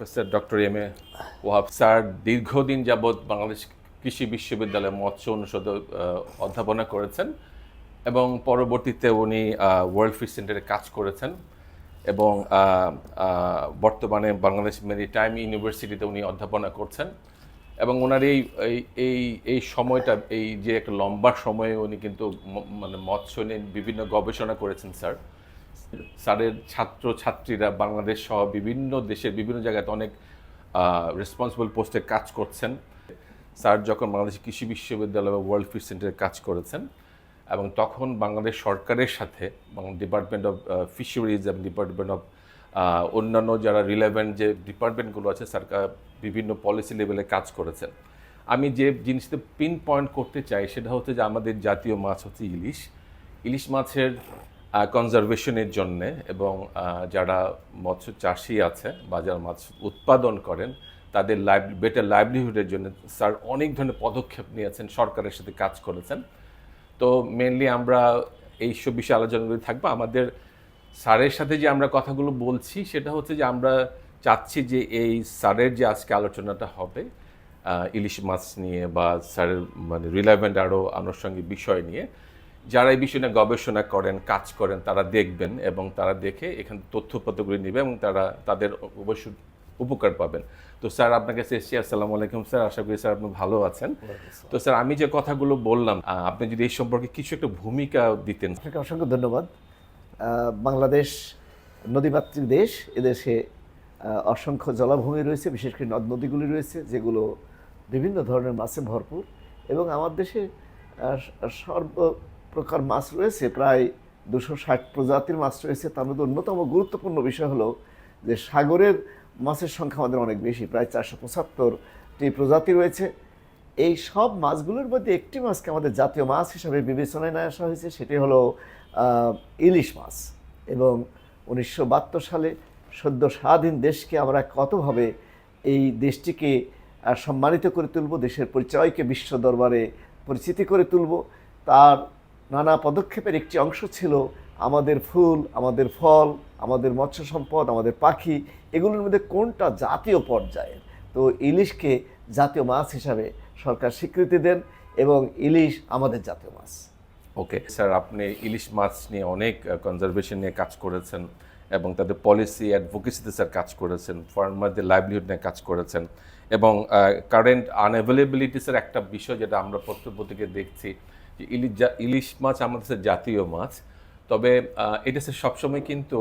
Professor doctor M A Wahab sir দীর্ঘদিন যাবৎ বাংলাদেশ কৃষি বিশ্ববিদ্যালয়ে মৎস্য অনুষদে অধ্যাপনা করেছেন এবং পরবর্তীতে উনি ওয়ার্ল্ড ফিশ সেন্টারে কাজ করেছেন এবং বর্তমানে বাংলাদেশ মেরিটাইম ইউনিভার্সিটিতে উনি অধ্যাপনা করছেন এবং ওনার এই, এই- এই এই সময়টা, এই যে একটা লম্বা সময়ে উনি কিন্তু মানে মৎস্য নিয়ে বিভিন্ন গবেষণা করেছেন স্যার। স্যারের ছাত্র ছাত্রীরা বাংলাদেশ সহ বিভিন্ন দেশের বিভিন্ন জায়গাতে অনেক রেসপন্সিবল পোস্টে কাজ করছেন। স্যার যখন বাংলাদেশ কৃষি বিশ্ববিদ্যালয় বা ওয়ার্ল্ড ফিশ সেন্টারে কাজ করেছেন এবং তখন বাংলাদেশ সরকারের সাথে ডিপার্টমেন্ট অফ ফিশারিজ এবং ডিপার্টমেন্ট অফ অন্যান্য যারা রিলেভেন্ট যে ডিপার্টমেন্টগুলো আছে সরকার বিভিন্ন পলিসি লেভেলে কাজ করেছেন। আমি যে জিনিসটা পিন পয়েন্ট করতে চাই সেটা হচ্ছে যে আমাদের জাতীয় মাছ হচ্ছে ইলিশ। ইলিশ মাছের কনজারভেশনের জন্যে এবং যারা মৎস্য চাষি আছে বা যারা মাছ উৎপাদন করেন, তাদের লাইভ বেটার লাইভলিহুডের জন্য স্যার অনেক ধরনের পদক্ষেপ নিয়েছেন, সরকারের সাথে কাজ করেছেন। তো মেনলি আমরা এই সব বিষয়ে আলোচনা করে থাকব। আমাদের স্যারের সাথে যে আমরা কথাগুলো বলছি, সেটা হচ্ছে যে আমরা চাচ্ছি যে এই স্যারের যে আজকে আলোচনাটা হবে ইলিশ মাছ নিয়ে বা স্যারের মানে রিলেভেন্ট আরও আনুষঙ্গিক বিষয় নিয়ে যারা এই বিষয় নিয়ে গবেষণা করেন কাজ করেন তারা দেখবেন এবং তারা দেখে এখান তথ্যপত্রগুলি নেবে এবং তারা তাদের অবশ্যই উপকার পাবেন। তো স্যার আপনাকে এসেছি। আসসালামু আলাইকুম স্যার। আশা করি স্যার আপনি ভালো আছেন। তো স্যার আমি যে কথাগুলো বললাম আপনি যদি এই সম্পর্কে কিছু একটা ভূমিকা দিতেন। আপনাকে অসংখ্য ধন্যবাদ। বাংলাদেশ নদীমাতৃক দেশ। এদেশে অসংখ্য জলাভূমি রয়েছে বিশেষ করে নদ নদীগুলি রয়েছে যেগুলো বিভিন্ন ধরনের মাছে ভরপুর এবং আমার দেশে সর্ব প্রকার মাছ রয়েছে, প্রায় দুশো ষাট প্রজাতির মাছ রয়েছে। তার মধ্যে অন্যতম গুরুত্বপূর্ণ বিষয় হলো যে সাগরের মাছের সংখ্যা আমাদের অনেক বেশি, প্রায় চারশো পঁচাত্তরটি প্রজাতি রয়েছে। এই সব মাছগুলোর মধ্যে একটি মাছকে আমাদের জাতীয় মাছ হিসাবে বিবেচনায় নিয়ে আসা হয়েছে, সেটি হলো ইলিশ মাছ। এবং উনিশশো বাহাত্তর সালে সদ্য স্বাধীন দেশকে আমরা কতভাবে এই দেশটিকে সম্মানিত করে তুলব, দেশের পরিচয়কে বিশ্ব দরবারে পরিচিতি করে তুলব, তার নানা পদক্ষেপের একটি অংশ ছিল আমাদের ফুল, আমাদের ফল, আমাদের মৎস্য সম্পদ আমাদের পাখি, এগুলোর মধ্যে কোনটা জাতীয় পর্যায়ের? তো ইলিশকে জাতীয় মাছ হিসাবে সরকার স্বীকৃতি দেন এবং ইলিশ আমাদের জাতীয় মাছ। ওকে, স্যার, আপনি ইলিশ মাছ নিয়ে অনেক কনজারভেশন নিয়ে কাজ করেছেন এবং তাদের পলিসি অ্যাডভোকেসিতে স্যার কাজ করেছেন ফার্মারদের লাইভলিহুড নিয়ে কাজ করেছেন এবং কারেন্ট আনঅ্যাভেলেবিলিটিসের একটা বিষয় যেটা আমরা পত্রপত্রিকে দেখছি যে ইলিশ ইলিশ মাছ আমাদের জাতীয় মাছ। তবে এটা সবসময় কিন্তু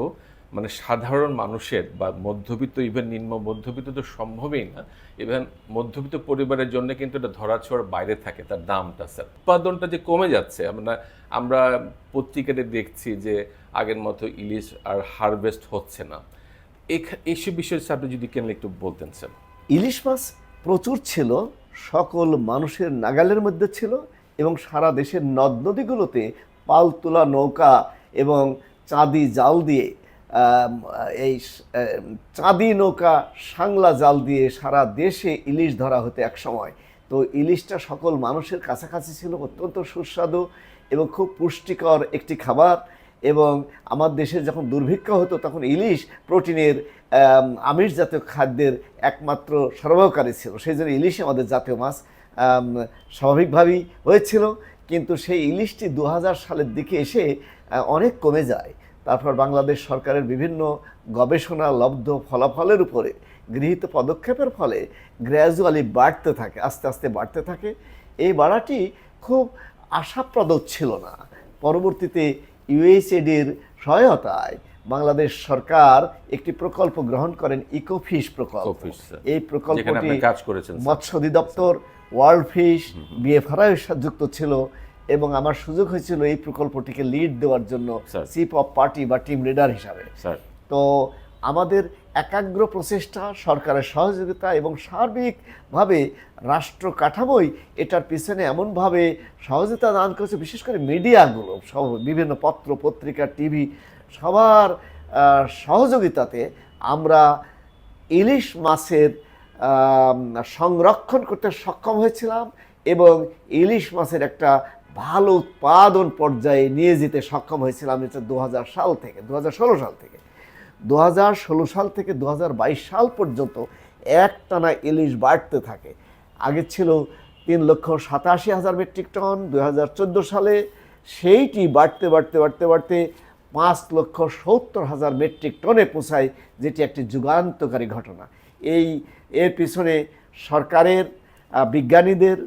মানে সাধারণ মানুষের বা মধ্যবিত্ত ইভেন নিম্ন মধ্যবিত্ত তো সম্ভবই না ইভেন মধ্যবিত্ত পরিবারের জন্য কিন্তু এটা ধরাছোঁয়ার বাইরে থাকে, তার দামটা স্যার উৎপাদনটা যে কমে যাচ্ছে, আমরা আমরা পত্রিকাতে দেখছি যে আগের মতো ইলিশ আর হারভেস্ট হচ্ছে না। এইসব বিষয়ে আপনি যদি কেন একটু বলতেন স্যার ইলিশ মাছ প্রচুর ছিল, সকল মানুষের নাগালের মধ্যে ছিল এবং সারা দেশের নদ নদীগুলোতে পাল তোলা নৌকা এবং চাঁদি জাল দিয়ে এই চাঁদি নৌকা সাংলা জাল দিয়ে সারা দেশে ইলিশ ধরা হতো এক সময়। তো ইলিশটা সকল মানুষের কাছাকাছি ছিল, অত্যন্ত সুস্বাদু এবং খুব পুষ্টিকর একটি খাবার এবং আমার দেশে যখন দুর্ভিক্ষ হতো তখন ইলিশ প্রোটিনের আমিষ জাতীয় খাদ্যের একমাত্র সরবরাহকারী ছিল। সেই জন্য ইলিশ আমাদের জাতীয় মাছ। স্বাভাবিকভাবেই হয়েছিল। কিন্তু সেই ইলিশটি দু হাজার সালের দিকে এসে অনেক কমে যায়। তারপর বাংলাদেশ সরকারের বিভিন্ন গবেষণা লব্ধ ফলাফলের উপরে গৃহীত পদক্ষেপের ফলে গ্র্যাজুয়ালি বাড়তে থাকে আস্তে আস্তে বাড়তে থাকে। এই বাড়াটি খুব আশাপ্রদ ছিল না। পরবর্তীতে ইউএসএডির সহায়তায় বাংলাদেশ সরকার একটি প্রকল্প গ্রহণ করেন ইকোফিশ প্রকল্প। এই প্রকল্পটি কাজ করেছেন স্যার। মৎস্য অধিদপ্তর ওয়ার্ল্ড ফিশ বিএফআরআই যুক্ত ছিল এবং আমার সুযোগ হয়েছিল এই প্রকল্পটিকে লিড দেওয়ার জন্য। চিফ অফ পার্টি বা টিম লিডার হিসাবে স্যার তো আমাদের একাগ্র প্রচেষ্টা সরকারের সহযোগিতা এবং সার্বিকভাবে রাষ্ট্র কাঠামোই এটার পিছনে এমনভাবে সহযোগিতা দান করেছে বিশেষ করে মিডিয়াগুলো সব বিভিন্ন পত্র পত্রিকা টিভি সবার সহযোগিতাতে আমরা ইলিশ মাছের সংরক্ষণ করতে সক্ষম হয়েছিলাম এবং ইলিশ মাছের একটা ভালো উৎপাদন পর্যায়ে নিয়ে যেতে সক্ষম হয়েছিলাম এটা দু হাজার সাল থেকে দু হাজার ষোলো সাল থেকে। দু হাজার ষোলো সাল থেকে দু হাজার বাইশ সাল পর্যন্ত একটানা ইলিশ বাড়তে থাকে। আগে ছিল তিন লক্ষ সাতাশি হাজার মেট্রিক টন দু হাজার চোদ্দ সালে সেইটি বাড়তে বাড়তে বাড়তে বাড়তে পাঁচ লক্ষ সত্তর হাজার মেট্রিক টনে পৌঁছায়, যেটি একটি যুগান্তকারী ঘটনা। এই এর পিছনে সরকারের বিজ্ঞানীদের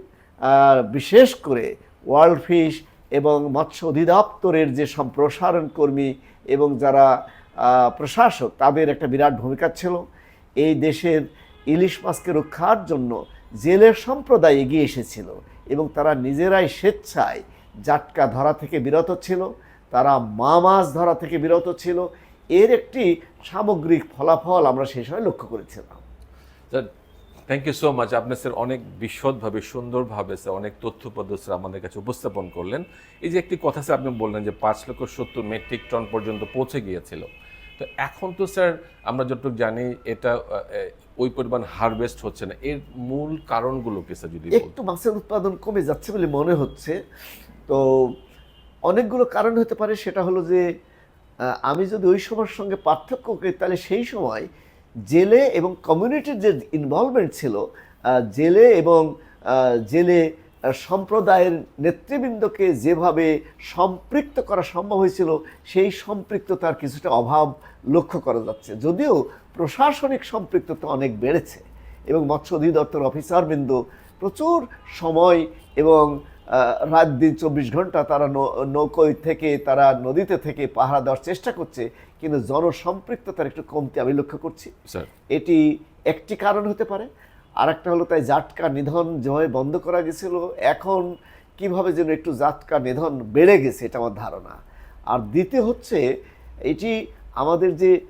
বিশেষ করে ওয়ার্ল্ড ফিশ এবং মৎস্য অধিদপ্তরের যে সম্প্রসারণ কর্মী এবং যারা প্রশাসক, তাদের একটা বিরাট ভূমিকা ছিল। এই দেশের ইলিশ মাছকে রক্ষার জন্য জেলের সম্প্রদায় এগিয়ে এসেছিল এবং তারা নিজেরাই স্বেচ্ছায় জাটকা ধরা থেকে বিরত ছিল, তারা মা মাছ ধরা থেকে বিরত ছিল। এর একটি সামগ্রিক ফলাফল আমরা সেই সময় লক্ষ্য করেছিলাম। থ্যাংক ইউ সো মাচ আপনি স্যার অনেক বিশদভাবে, সুন্দরভাবে স্যার অনেক তথ্যপদ স্যার আমাদের কাছে উপস্থাপন করলেন। এই যে একটি কথা স্যার আপনি বললেন যে পাঁচ লক্ষ সত্তর মেট্রিক টন পর্যন্ত পৌঁছে গিয়েছিল। তো এখন তো স্যার আমরা যতটুকু জানি এটা ওই পরিমাণ হারভেস্ট হচ্ছে না। এর মূল কারণগুলো কি স্যার যদি একটু মাছের উৎপাদন কমে যাচ্ছে বলে মনে হচ্ছে। তো অনেকগুলো কারণ হতে পারে। সেটা হলো যে আমি যদি ওই সময়ের সঙ্গে পার্থক্য করি, তাহলে সেই সময় জেলে এবং কমিউনিটির যে ইনভলভমেন্ট ছিল জেলে এবং জেলে সম্প্রদায়ের নেতৃবৃন্দকে যেভাবে সম্পৃক্ত করা সম্ভব হয়েছিল, সেই সম্পৃক্ততার কিছুটা অভাব লক্ষ্য করা যাচ্ছে। যদিও প্রশাসনিক সম্পৃক্ততা অনেক বেড়েছে এবং মৎস্য অধিদপ্তর, অফিসারবৃন্দ প্রচুর সময় এবং রাত দিন চব্বিশ ঘণ্টা তারা নৌ- নৌকোয় থেকে তারা নদীতে থেকে পাহারা দেওয়ার চেষ্টা করছে কিন্তু জনসম্পৃক্ততার একটু কমতি আমি লক্ষ্য করছি। স্যার। এটি একটি কারণ হতে পারে। আর একটা হলো তাই জাটকা নিধন যেভাবে বন্ধ করা গেছিল এখন কীভাবে যেন একটু জাটকা নিধন বেড়ে গেছে এটা আমার ধারণা। আর দ্বিতীয় হচ্ছে এটি আমাদের যে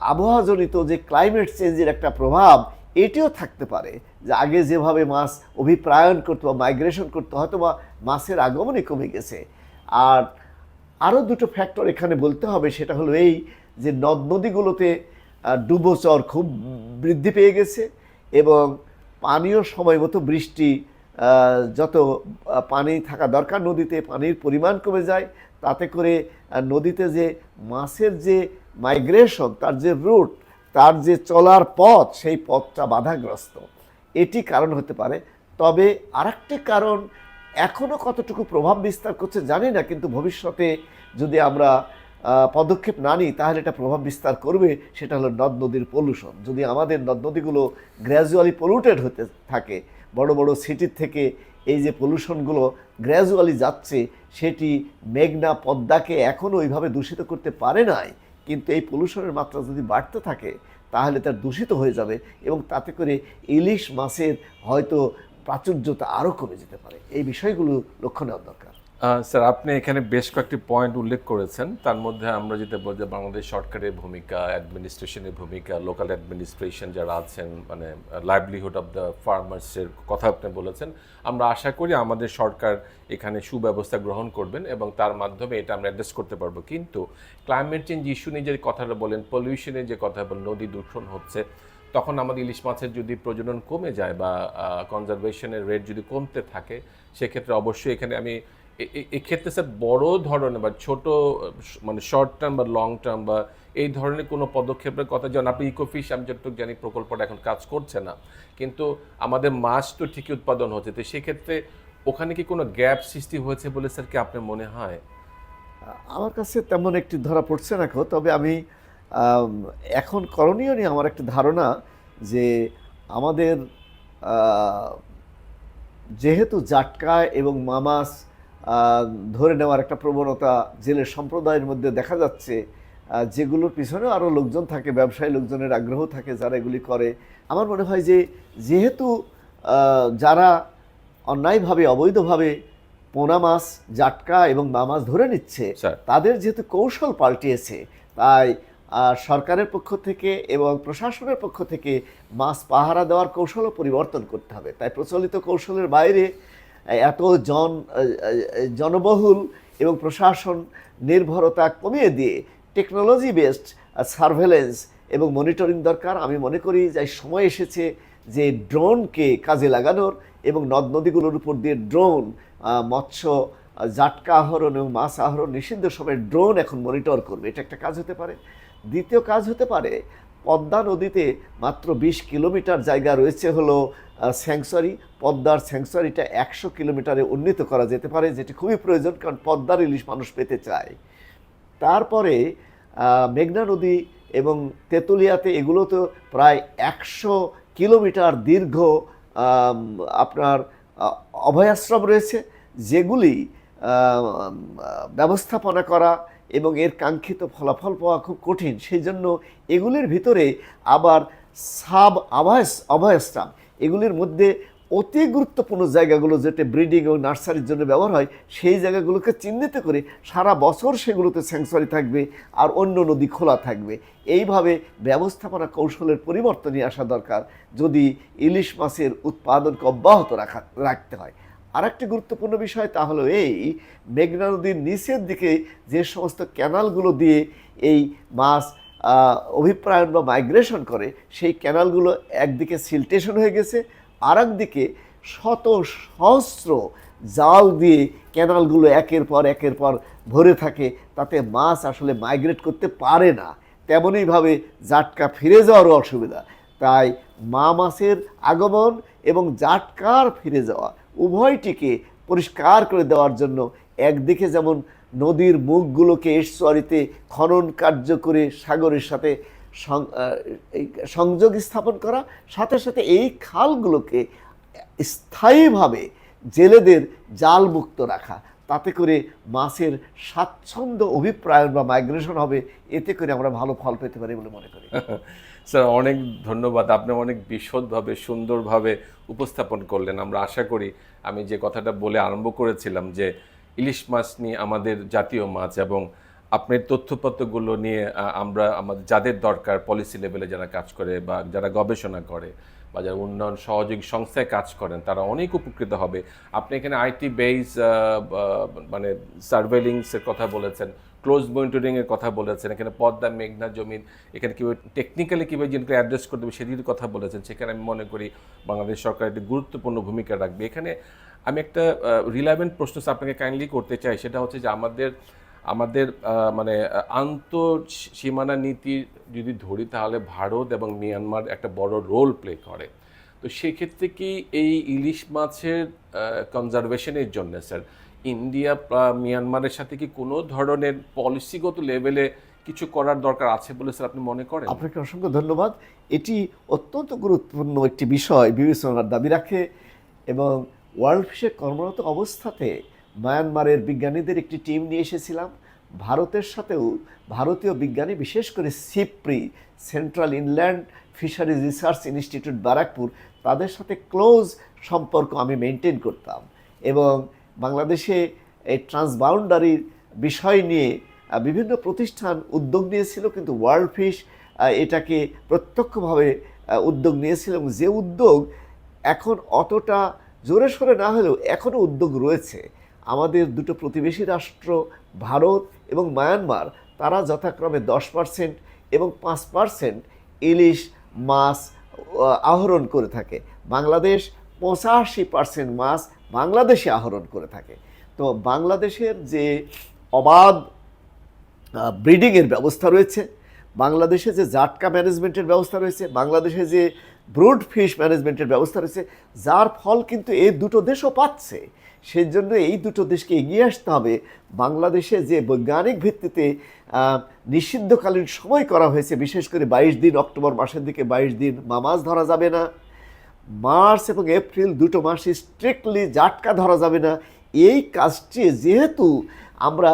আবহাওয়াজনিত যে ক্লাইমেট চেঞ্জের একটা প্রভাব এটিও থাকতে পারে যে আগে যেভাবে মাছ অভিপ্রায়ন করতো বা মাইগ্রেশন করতো হয়তো বা মাছের আগমনই কমে গেছে। আর আরও দুটো ফ্যাক্টর এখানে বলতে হবে, সেটা হলো এই যে নদ নদীগুলোতে ডুবোচর খুব বৃদ্ধি পেয়ে গেছে এবং পানীয় সময় মতো বৃষ্টি যত পানি থাকা দরকার নদীতে, পানির পরিমাণ কমে যায়, তাতে করে নদীতে যে মাছের যে মাইগ্রেশন তার যে রুট তার যে চলার পথ, সেই পথটা বাধাগ্রস্ত। এটি কারণ হতে পারে। তবে আরেকটি কারণ এখনও কতটুকু প্রভাব বিস্তার করছে জানি না, কিন্তু ভবিষ্যতে যদি আমরা পদক্ষেপ না নিই, তাহলে এটা প্রভাব বিস্তার করবে। সেটা হলো নদ নদীর পলিউশন যদি আমাদের নদ নদীগুলো গ্র্যাজুয়ালি পলিউটেড হতে থাকে, বড় বড় সিটির থেকে এই যে পলিউশনগুলো গ্র্যাজুয়ালি যাচ্ছে, সেটি মেঘনা পদ্মাকে এখনও ওইভাবে দূষিত করতে পারে নাই। কিন্তু এই পলিউশনের মাত্রা যদি বাড়তে থাকে, তাহলে তার দূষিত হয়ে যাবে এবং তাতে করে ইলিশ মাছের হয়তো প্রাচুর্যতা আরও কমে যেতে পারে। এই বিষয়গুলো লক্ষ্য নেওয়া দরকার। স্যার, আপনি এখানে বেশ কয়েকটি পয়েন্ট উল্লেখ করেছেন। তার মধ্যে আমরা যেটা বলছি বাংলাদেশ সরকারের ভূমিকা অ্যাডমিনিস্ট্রেশনের ভূমিকা লোকাল অ্যাডমিনিস্ট্রেশন যারা আছেন মানে লাইভলিহুড অফ দ্য ফার্মার্সের কথা আপনি বলেছেন। আমরা আশা করি আমাদের সরকার এখানে সুব্যবস্থা গ্রহণ করবেন এবং তার মাধ্যমে এটা আমরা অ্যাড্রেস করতে পারব। কিন্তু ক্লাইমেট চেঞ্জ ইস্যু নিয়ে যে কথাটা বলেন পলিউশনের যে কথা বলেন, নদী দূষণ হচ্ছে, তখন আমাদের ইলিশ মাছের যদি প্রজনন কমে যায় বা কনজারভেশনের রেট যদি কমতে থাকে, সেক্ষেত্রে অবশ্যই এখানে আমি এক্ষেত্রে স্যার বড় ধরনের বা ছোট মানে শর্ট টার্ম বা লং টার্ম বা এই ধরনের কোনো পদক্ষেপের কথা, যেমন আপনি ইকোফিশ আমি যতটুকু জানি প্রকল্পটা এখন কাজ করছে না, কিন্তু আমাদের মাছ তো ঠিকই উৎপাদন হচ্ছে, তো সেক্ষেত্রে ওখানে কি কোনো গ্যাপ সৃষ্টি হয়েছে বলে স্যার কি আপনার মনে হয়? আমার কাছে তেমন একটি ধরা পড়ছে না তবে আমি এখন করণীয় নিয়ে আমার একটা ধারণা যে আমাদের যেহেতু জাটকা এবং মামাস ধরে নেওয়ার একটা প্রবণতা জেলের সম্প্রদায়ের মধ্যে দেখা যাচ্ছে যেগুলোর পিছনে আরও লোকজন থাকে ব্যবসায়ী লোকজনের আগ্রহ থাকে যারা এগুলি করে। আমার মনে হয় যে যেহেতু যারা অন্যায়ভাবে অবৈধভাবে পোনা মাছ জাটকা এবং মা মাছ ধরে নিচ্ছে তাদের যেহেতু কৌশল পাল্টিয়েছে তাই সরকারের পক্ষ থেকে এবং প্রশাসনের পক্ষ থেকে মাছ পাহারা দেওয়ার কৌশলও পরিবর্তন করতে হবে। তাই প্রচলিত কৌশলের বাইরে এত জন জনবহুল এবং প্রশাসন নির্ভরতা কমিয়ে দিয়ে টেকনোলজি বেসড সার্ভেলেন্স এবং মনিটরিং দরকার। আমি মনে করি যে সময় এসেছে যে ড্রোনকে কাজে লাগানোর এবং নদ নদীগুলোর উপর দিয়ে ড্রোন মৎস্য জাটকা আহরণ এবং মাছ আহরণ নিষিদ্ধ সময় ড্রোন এখন মনিটর করবে। এটা একটা কাজ হতে পারে। দ্বিতীয় কাজ হতে পারে পদ্মা নদীতে মাত্র বিশ কিলোমিটার জায়গা রয়েছে হলো স্যাংসরি। পদ্মার স্যাংসরিটা একশো কিলোমিটারে উন্নীত করা যেতে পারে, যেটি খুবই প্রয়োজন কারণ পদ্মার ইলিশ মানুষ পেতে চায়। তারপরে মেঘনা নদী এবং তেঁতুলিয়াতে এগুলো তো প্রায় একশো কিলোমিটার দীর্ঘ আপনার অভয়াশ্রম রয়েছে, যেগুলি ব্যবস্থাপনা করা এবং এর কাঙ্ক্ষিত ফলাফল পাওয়া খুব কঠিন। সেই জন্য এগুলির ভিতরে আবার সাব আবাস অভয়াশ্রম এগুলির মধ্যে অতি গুরুত্বপূর্ণ জায়গাগুলো যেটা ব্রিডিং ও নার্সারির জন্য ব্যবহার হয়, সেই জায়গাগুলোকে চিহ্নিত করে সারা বছর সেগুলোতে স্যাংসরি থাকবে আর অন্য নদী খোলা থাকবে। এইভাবে ব্যবস্থাপনা কৌশলের পরিবর্তন নিয়ে আসা দরকার, যদি ইলিশ মাছের উৎপাদনকে অব্যাহত রাখা, রাখতে হয়। আরেকটি গুরুত্বপূর্ণ বিষয় তা হলো এই মেঘনা নদীর নিচের দিকে যে সমস্ত ক্যানালগুলো দিয়ে এই মাছ আহ, অভিপ্রায়ন বা মাইগ্রেশন করে সেই ক্যানালগুলো একদিকে সিলটেশন হয়ে গেছে আর একদিকে শত সহস্র জাল দিয়ে ক্যানালগুলো একের পর একের পর ভরে থাকে তাতে মাছ আসলে মাইগ্রেট করতে পারে না। তেমনইভাবে জাটকা ফিরে যাওয়ারও অসুবিধা। তাই মা মাছের আগমন এবং জাটকার ফিরে যাওয়া উভয়টিকে পরিষ্কার করে দেওয়ার জন্য একদিকে যেমন নদীর মুখগুলোকে এসচরিতে খনন কার্য করে সাগরের সাথে সংযোগ স্থাপন করা, সাথে সাথে এই খালগুলোকে স্থায়ীভাবে জেলেদের জালমুক্ত রাখা। তাতে করে মাছের স্বাচ্ছন্দ্য অভিপ্রায়ন বা মাইগ্রেশন হবে। এতে করে আমরা ভালো ফল পেতে পারি বলে মনে করি। স্যার, অনেক ধন্যবাদ। আপনি অনেক বিশদভাবে, সুন্দরভাবে উপস্থাপন করলেন। আমরা আশা করি আমি যে কথাটা বলে আরম্ভ করেছিলাম যে ইলিশ মাছ নিয়ে আমাদের জাতীয় মাছ এবং আপনার তথ্যপত্রগুলো নিয়ে আমরা আমাদের যাদের দরকার পলিসি লেভেলে যারা কাজ করে বা যারা গবেষণা করে বা যারা উন্নয়ন সহযোগী সংস্থায় কাজ করেন, তারা অনেক উপকৃত হবে। আপনি এখানে আইটি বেস মানে সার্ভেলিংসের কথা বলেছেন। ক্লোজ মনিটরিং এর কথা বলেছেন, এখানে পদ্মা, মেঘনা জমিন, এখানে কীভাবে টেকনিক্যালি কীভাবে জিনিসকে অ্যাড্রেস করতে হবে সেদিকে কথা বলেছেন, সেখানে আমি মনে করি বাংলাদেশ সরকার একটি গুরুত্বপূর্ণ ভূমিকা রাখবে। এখানে আমি একটা রিলেভেন্ট প্রশ্ন আপনাকে কাইন্ডলি করতে চাই, সেটা হচ্ছে যে আমাদের আমাদের মানে আন্ত সীমানা নীতি যদি ধরি তাহলে ভারত এবং মিয়ানমার একটা বড় রোল প্লে করে। তো সেক্ষেত্রে কি এই ইলিশ মাছের কনজারভেশনের জন্য স্যার ইন্ডিয়া মিয়ানমারের সাথে কি কোনো ধরনের পলিসিগত লেভেলে কিছু করার দরকার আছে বলে স্যার আপনি মনে করেন? আপনাকে অসংখ্য ধন্যবাদ। এটি অত্যন্ত গুরুত্বপূর্ণ একটি বিষয় বিবেচনার দাবি রাখে এবং ওয়ার্ল্ড ফিশে কর্মরত অবস্থাতে মায়ানমারের বিজ্ঞানীদের একটি টিম নিয়ে এসেছিলাম। ভারতের সাথেও ভারতীয় বিজ্ঞানী, বিশেষ করে CIFRI, central inland fisheries research institute Barrackpore তাদের সাথে ক্লোজ সম্পর্ক আমি মেনটেন করতাম এবং বাংলাদেশে এই ট্রান্সবাউন্ডারির বিষয় নিয়ে বিভিন্ন প্রতিষ্ঠান উদ্যোগ নিয়েছিল, কিন্তু ওয়ার্ল্ড ফিশ এটাকে প্রত্যক্ষভাবে উদ্যোগ নিয়েছিল এবং যে উদ্যোগ এখন অতটা জোরে সোরে না হলেও এখনও উদ্যোগ রয়েছে। আমাদের দুটো প্রতিবেশী রাষ্ট্র, ভারত এবং মায়ানমার, তারা যথাক্রমে দশ পার্সেন্ট এবং পাঁচ পার্সেন্ট ইলিশ মাছ আহরণ করে থাকে। বাংলাদেশ পঁচাশি পার্সেন্ট মাছ বাংলাদেশে আহরণ করে থাকে। তো বাংলাদেশের যে অবাধ ব্রিডিংয়ের ব্যবস্থা রয়েছে, বাংলাদেশে যে জাটকা ম্যানেজমেন্টের ব্যবস্থা রয়েছে, বাংলাদেশে যে ব্রুড ফিশ ম্যানেজমেন্টের ব্যবস্থা রয়েছে, যার ফল কিন্তু এই দুটো দেশও পাচ্ছে। সেই জন্য এই দুটো দেশকে এগিয়ে আসতে হবে। বাংলাদেশে যে বৈজ্ঞানিক ভিত্তিতে নিষিদ্ধকালীন সময় করা হয়েছে, বিশেষ করে বাইশ দিন, অক্টোবর মাসের দিকে বাইশ দিন মামাজ ধরা যাবে না। মার্চ এবং এপ্রিল দুটো মাসে স্ট্রিক্টলি জাটকা ধরা যাবে না। এই কাজটি যেহেতু আমরা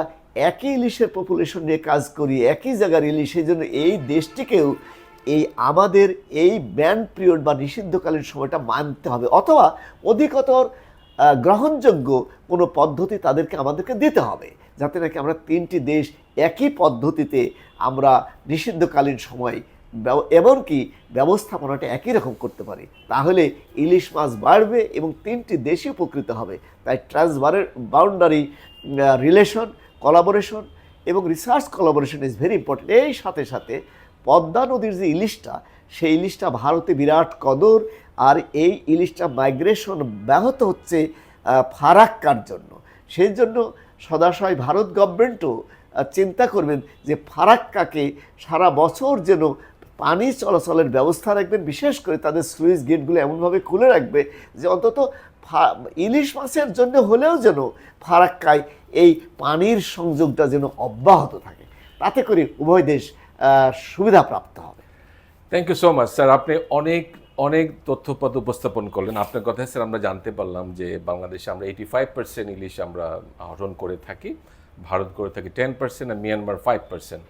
একই ইলিশের পপুলেশন নিয়ে কাজ করি, একই জায়গার ইলিশ, সেই জন্য এই দেশটিকেও এই আমাদের এই ব্যান পিরিয়ড বা নিষিদ্ধকালীন সময়টা মানতে হবে অথবা অধিকতর গ্রহণযোগ্য কোনো পদ্ধতি তাদেরকে আমাদেরকে দিতে হবে, যাতে নাকি আমরা তিনটি দেশ একই পদ্ধতিতে আমরা নিষিদ্ধকালীন সময় এমনকি ব্যবস্থাপনাটা একই রকম করতে পারি। তাহলে ইলিশ মাছ বাড়বে এবং তিনটি দেশই উপকৃত হবে। তাই ট্রান্সবারের বাউন্ডারি রিলেশন কলাবোরেশন এবং research collaboration is very important এই সাথে সাথে পদ্মা নদীর যে ইলিশটা, সেই ইলিশটা ভারতে বিরাট কদর আর এই ইলিশটা মাইগ্রেশন ব্যাহত হচ্ছে ফারাক্কার জন্য। সেই জন্য সদাশয় ভারত গভর্নমেন্টও চিন্তা করবেন যে ফারাক্কাকে সারা বছর যেন পানি চলাচলের ব্যবস্থা রাখবেন বিশেষ করে তাদের সুইচ গেটগুলো এমনভাবে খুলে রাখবে যে অন্তত ইলিশ মাছের জন্য হলেও যেন ফারাক্কায় এই পানির সংযোগটা যেন অব্যাহত থাকে। তাতে করে উভয় দেশ আহ, সুবিধাপ্রাপ্ত হবে। Thank you so much sir আপনি অনেক অনেক তথ্যপদ উপস্থাপন করলেন। আপনার কথায় স্যার আমরা জানতে পারলাম যে বাংলাদেশে আমরা এইটি ফাইভ পার্সেন্ট ইলিশ আমরা আহরণ করে থাকি ভারত করে থাকি টেন পার্সেন্ট আর মিয়ানমার ফাইভ পার্সেন্ট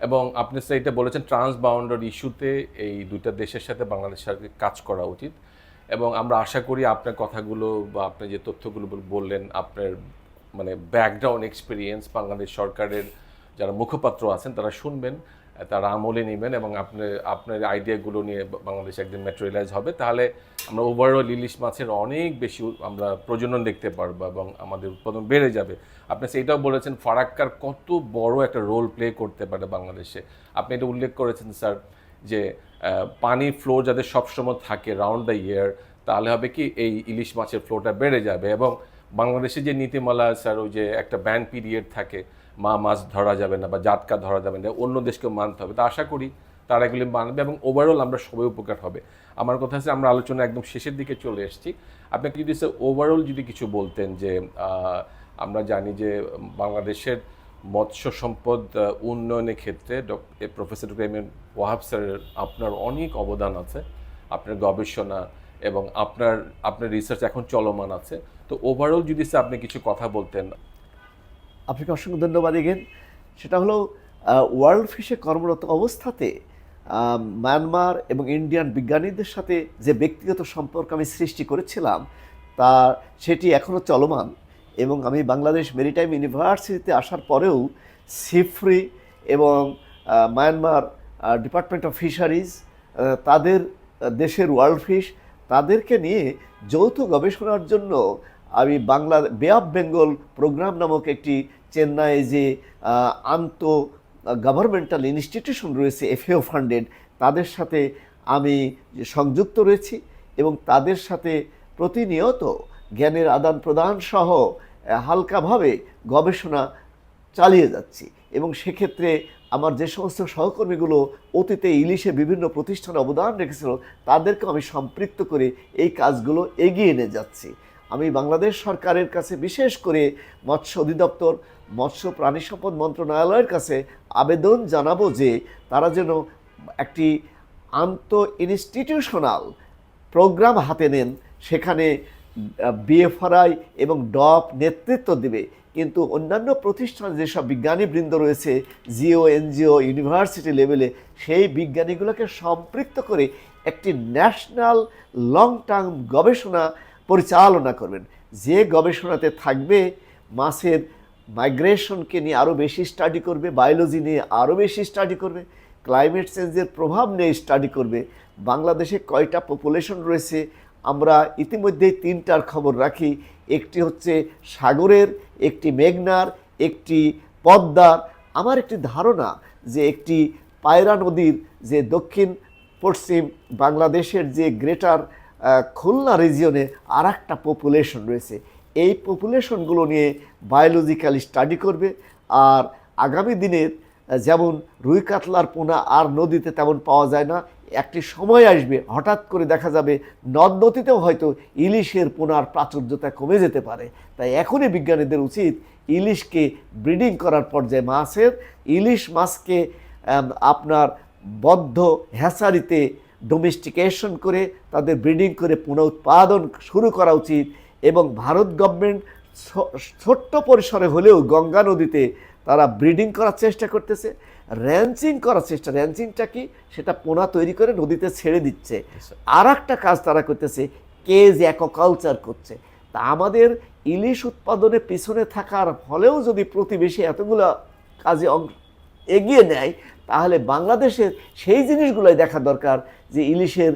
এবং আপনি সেইটা বলেছেন ট্রান্স বাউন্ডার ইস্যুতে এই দুইটা দেশের সাথে বাংলাদেশের কাজ করা উচিত। এবং আমরা আশা করি আপনার কথাগুলো বা আপনি যে তথ্যগুলো বল- বললেন, আপনার মানে ব্যাকগ্রাউন্ড এক্সপিরিয়েন্স বাংলাদেশ সরকারের যারা মুখপাত্র আছেন, তারা শুনবেন। তারা আমলে নেবেন এবং আপনার আপনার আইডিয়াগুলো নিয়ে বাংলাদেশ একদিন ম্যাটেরিয়ালাইজ হবে, তাহলে আমরা ওভারঅল ইলিশ মাছের অনেক বেশি আমরা প্রজনন দেখতে পারব এবং আমাদের উৎপাদন বেড়ে যাবে। আপনি সেটাও বলেছেন, ফারাক্কার কত বড় একটা রোল প্লে করতে পারে বাংলাদেশে। আপনি এটা উল্লেখ করেছেন, স্যার, যে পানি ফ্লো যাতে সবসময় থাকে রাউন্ড দ্য ইয়ার তাহলে হবে কি এই ইলিশ মাছের ফ্লোটা বেড়ে যাবে এবং বাংলাদেশে যে নীতিমালা, স্যার, ওই যে একটা ব্যান পিরিয়ড থাকে মা মাছ ধরা যাবে না বা জাতকা ধরা যাবে না, অন্য দেশকেও মানতে হবে। তো আশা করি তারা এগুলি মানবে এবং ওভারঅল আমরা সবাই উপকার হবে। আমার কথা হচ্ছে আমরা আলোচনা একদম শেষের দিকে চলে এসেছি। আপনাকে যদি স্যার ওভারঅল যদি কিছু বলতেন যে আমরা জানি যে, বাংলাদেশের মৎস্য সম্পদ উন্নয়নের ক্ষেত্রে professor doctor M M Wahab স্যারের আপনার অনেক অবদান আছে, আপনার গবেষণা এবং আপনার আপনার রিসার্চ এখন চলমান আছে। তো ওভারঅল যদি স্যার আপনি কিছু কথা বলতেন আপনাকে অসংখ্য ধন্যবাদ এগেন সেটা হলো ওয়ার্ল্ড ফিশে কর্মরত অবস্থাতে মায়ানমার এবং ইন্ডিয়ান বিজ্ঞানীদের সাথে যে ব্যক্তিগত সম্পর্ক আমি সৃষ্টি করেছিলাম তা সেটি এখনও চলমান। এবং আমি বাংলাদেশ মেরিটাইম ইউনিভার্সিটিতে আসার পরেও সিফ্রি এবং মায়ানমার ডিপার্টমেন্ট অফ ফিশারিজ তাদের দেশের ওয়ার্ল্ড ফিশ তাদেরকে নিয়ে যৌথ গবেষণার জন্য আমি বাংলা বে অফ বেঙ্গল প্রোগ্রাম নামক একটি চেন্নাই যে আন্ত গভর্নমেন্টাল ইনস্টিটিউশন রয়েছে এফএও ফান্ডেড তাদের সাথে আমি সংযুক্ত রয়েছি এবং তাদের সাথে প্রতিনিয়ত জ্ঞানের আদান প্রদান সহ হালকাভাবে গবেষণা চালিয়ে যাচ্ছি। এবং সেক্ষেত্রে আমার যে সমস্ত সহকর্মীগুলো অতীতে ইলিশে বিভিন্ন প্রতিষ্ঠানে অবদান রেখেছিল তাদেরকে আমি সম্পৃক্ত করে এই কাজগুলো এগিয়ে নিয়ে যাচ্ছি। আমি বাংলাদেশ সরকারের কাছে বিশেষ করে মৎস্য অধিদপ্তর, মৎস্য প্রাণী সম্পদ মন্ত্রণালয়ের কাছে আবেদন জানাব যে তারা যেন একটি আন্ত ইনস্টিটিউশনাল প্রোগ্রাম হাতে নেন। সেখানে বিএফআরআই এবং ডপ নেতৃত্ব দেবে। কিন্তু অন্যান্য প্রতিষ্ঠান যেসব বিজ্ঞানীবৃন্দ রয়েছে, জিও, এনজিও, ইউনিভার্সিটি লেভেলে, সেই বিজ্ঞানীগুলোকে সম্পৃক্ত করে একটি ন্যাশনাল লং টার্ম গবেষণা পরিচালনা করবেন। যে গবেষণাতে থাকবে, মাছের মাইগ্রেশনকে নিয়ে আরও বেশি স্টাডি করবে, বায়োলজি নিয়ে আরও বেশি স্টাডি করবে, ক্লাইমেট চেঞ্জের প্রভাব নিয়ে স্টাডি করবে। বাংলাদেশে কয়টা পপুলেশন রয়েছে, আমরা ইতিমধ্যেই তিনটার খবর রাখি। একটি হচ্ছে সাগরের, একটি মেঘনার, একটি পদ্মার। আমার একটি ধারণা যে একটি পায়রা নদীর যে দক্ষিণ পশ্চিম বাংলাদেশের যে গ্রেটার খুলনা রিজিয়নে আর একটা পপুলেশন রয়েছে। এই পপুলেশনগুলো নিয়ে বায়োলজিক্যাল স্টাডি করবে আর আগামী দিনের যেমন রুই কাতলার পোনা আর নদীতে তেমন পাওয়া যায় না, একটি সময় আসবে, হঠাৎ করে দেখা যাবে নদ নদীতেও হয়তো ইলিশের পোনার প্রাচুর্যতা কমে যেতে পারে। তাই এখনই বিজ্ঞানীদের উচিত ইলিশকে ব্রিডিং করার পর্যায়ে মাছের, ইলিশ মাছকে আপনার বদ্ধ হ্যাচারিতে ডোমেস্টিকেশন করে তাদের ব্রিডিং করে পুনঃ উৎপাদন শুরু করা উচিত এবং ভারত গভর্নমেন্ট ছোট্ট পরিসরে হলেও গঙ্গা নদীতে তারা ব্রিডিং করার চেষ্টা করতেছে। র্যাঞ্চিং করার চেষ্টা র্যাঞ্চিংটা কি? সেটা পোনা তৈরি করে নদীতে ছেড়ে দিচ্ছে। আর একটা কাজ তারা করতেছে কেজ অ্যাকোকালচার করছে। তা আমাদের ইলিশ উৎপাদনের পিছনে থাকার ফলেও যদি প্রতিবেশী এতগুলো কাজে অং এগিয়ে নেয় তাহলে বাংলাদেশের সেই জিনিসগুলোই দেখা দরকার যে ইলিশের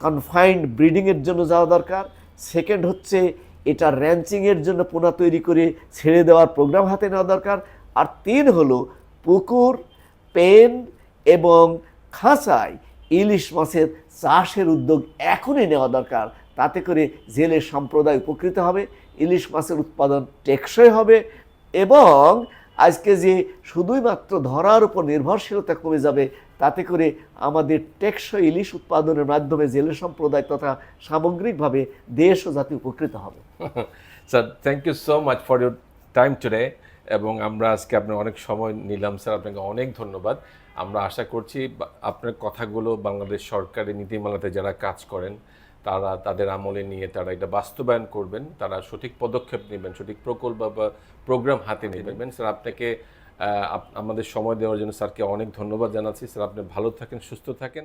কনফাইন্ড ব্রিডিংয়ের জন্য যাওয়া দরকার। সেকেন্ড হচ্ছে এটা র্যাঞ্চিংয়ের জন্য পোনা তৈরি করে ছেড়ে দেওয়ার প্রোগ্রাম হাতে নেওয়া দরকার। আর তিন হলো পুকুর, পেন এবং খাঁচায় ইলিশ মাছের চাষের উদ্যোগ এখনই নেওয়া দরকার। তাতে করে জেলে সম্প্রদায় উপকৃত হবে, ইলিশ মাছের উৎপাদন টেকসই হবে এবং আজকে যে শুধুই মাত্র ধরার উপর নির্ভরশীলতা কমে যাবে, তাতে করে আমাদের টেকসই ইলিশ উৎপাদনের মাধ্যমে জেলে সম্প্রদায় তথা সামগ্রিকভাবে দেশ ও জাতি উপকৃত হবে। Sir thank you so much for your time today এবং আমরা আজকে আপনার অনেক সময় নিলাম স্যার আপনাকে অনেক ধন্যবাদ। আমরা আশা করছি আপনার কথাগুলো বাংলাদেশ সরকারি নীতিমালাতে যারা কাজ করেন, তারা তাদের আমলে নিয়ে তারা এটা বাস্তবায়ন করবেন, তারা সঠিক পদক্ষেপ নেবেন, সঠিক প্রকল্প বা প্রোগ্রাম হাতে নিয়ে নেবেন স্যার, আপনাকে আমাদের সময় দেওয়ার জন্য স্যারকে অনেক ধন্যবাদ জানাচ্ছি। স্যার, আপনি ভালো থাকেন, সুস্থ থাকেন।